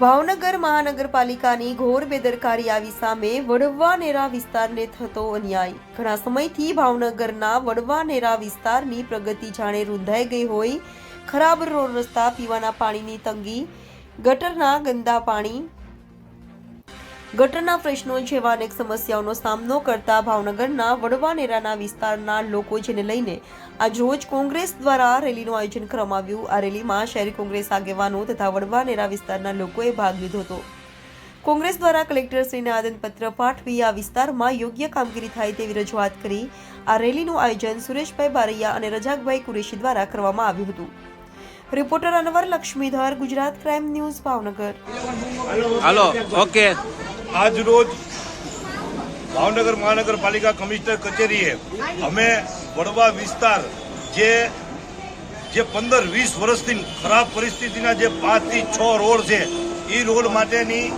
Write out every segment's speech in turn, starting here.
ભાવનગર મહાનગરપાલિકાની ઘોર બેદરકારી આવી સામે વડવાનેરા વિસ્તારને થતો અન્યાય. ઘણા સમયથી ભાવનગરના વડવાનેરા વિસ્તારની પ્રગતિ જાણે રૂંધાઈ ગઈ હોય. ખરાબ રોડ રસ્તા, પીવાના પાણીની તંગી, ગટરના ગંદા પાણી ગટરના પ્રશ્નો જેવા અનેક સમસ્યાઓનો સામનો કરતા ભાવનગરના વડવાનેરાના વિસ્તારના લોકો જેને લઈને આજ રોજ કોંગ્રેસ દ્વારા રેલીનું આયોજન કરવામાં આવ્યું. આ રેલીમાં શહેરી કોંગ્રેસ આગેવાનો તથા વડવાનેરા વિસ્તારના લોકોએ ભાગ લીધો હતો. કોંગ્રેસ દ્વારા કલેક્ટરશ્રીને આદનપત્ર પાઠવી આ વિસ્તારમાં યોગ્ય કામગીરી થાય તેવી રજૂઆત કરી આ રેલીનું આયોજન સુરેશભાઈ બારૈયા અને રજાકભાઈ કુરેશી દ્વારા કરવામાં આવ્યું હતું. Reporter Anwar Laxmidhar, Gujarat crime news, Bhavnagar. હાલો, ઓકે. આજ રોજ ભાવનગર મહાનગરપાલિકા કમિશનર કચેરીએ અમે વડવા વિસ્તાર જે જે પંદર વીસ વર્ષથી ખરાબ પરિસ્થિતિના જે પાંચથી છ રોડ છે, એ રોડ માટેની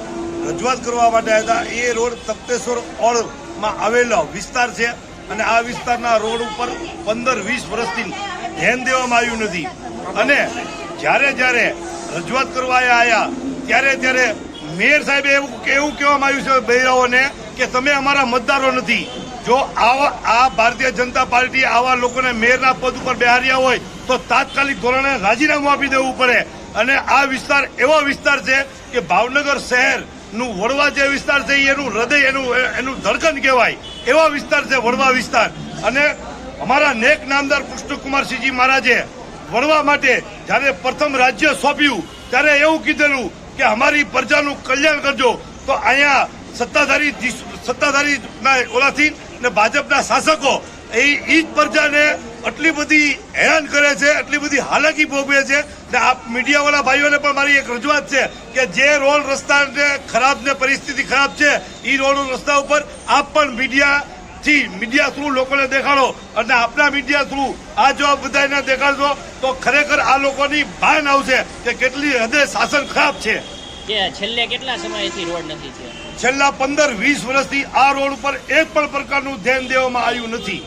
રજૂઆત કરવા માટે આવ્યા હતા. એ રોડ તપ્તેશ્વર ઓળમાં આવેલો વિસ્તાર છે અને આ વિસ્તારના રોડ ઉપર પંદર વીસ વર્ષથી ધ્યાન દેવામાં આવ્યું નથી. અને જ્યારે જ્યારે રજૂઆત કરવા આવ્યા, ત્યારે ત્યારે મેયર સાહેબે એવું એવું કહેવામાં આવ્યું છે બહેરાઓને કે તમે અમારા મતદારો નથી. જો આવા આ ભારતીય જનતા પાર્ટી આવા લોકોને મેયરના પદ ઉપર બેહાર્યા હોય, તો તાત્કાલિક ધોરણે રાજીનામું આપી દેવું પડે. અને આ વિસ્તાર એવો વિસ્તાર છે કે ભાવનગર શહેરનું વડવા જે વિસ્તાર છે એનું હૃદય, એનું એનું ધડકન કહેવાય. એવા વિસ્તાર છે વડવા વિસ્તાર. અને અમારા નેક નામદાર કૃષ્ણકુમારસિંહજી મહારાજે વડવા માટે જ્યારે પ્રથમ રાજ્ય સોંપ્યું, ત્યારે એવું કીધેલું કે અમારી પ્રજાનું કલ્યાણ કરજો, તો અહીંયા સત્તાધારી સત્તાધારીના સત્તાધારી ઓલાથી ને ભાજપના શાસકો, એ ઈ જ પ્રજાને આટલી બધી હેરાન કરે છે, આટલી બધી હાલાકી ભોગવે છે, ને આ મીડિયાવાળા ભાઈઓને પણ મારી એક રજૂઆત છે કે જે રોડ રસ્તાને ખરાબ ને પરિસ્થિતિ ખરાબ છે એ રોડ રસ્તા ઉપર આપ પણ મીડિયા થી મીડિયા થ્રુ લોકોને દેખાડો અને આપના મીડિયા થ્રુ આ જો બધાને દેખાડશો તો ખરેખર આ લોકોની ભાન આવશે કે કેટલી હદે શાસન ખરાબ છે. છેલ્લે કેટલા સમયથી રોડ નથી થયો છેલ્લા પંદર વીસ વર્ષથી આ રોડ ઉપર એક પણ પ્રકારનું ધ્યાન દેવામાં આવ્યું નથી.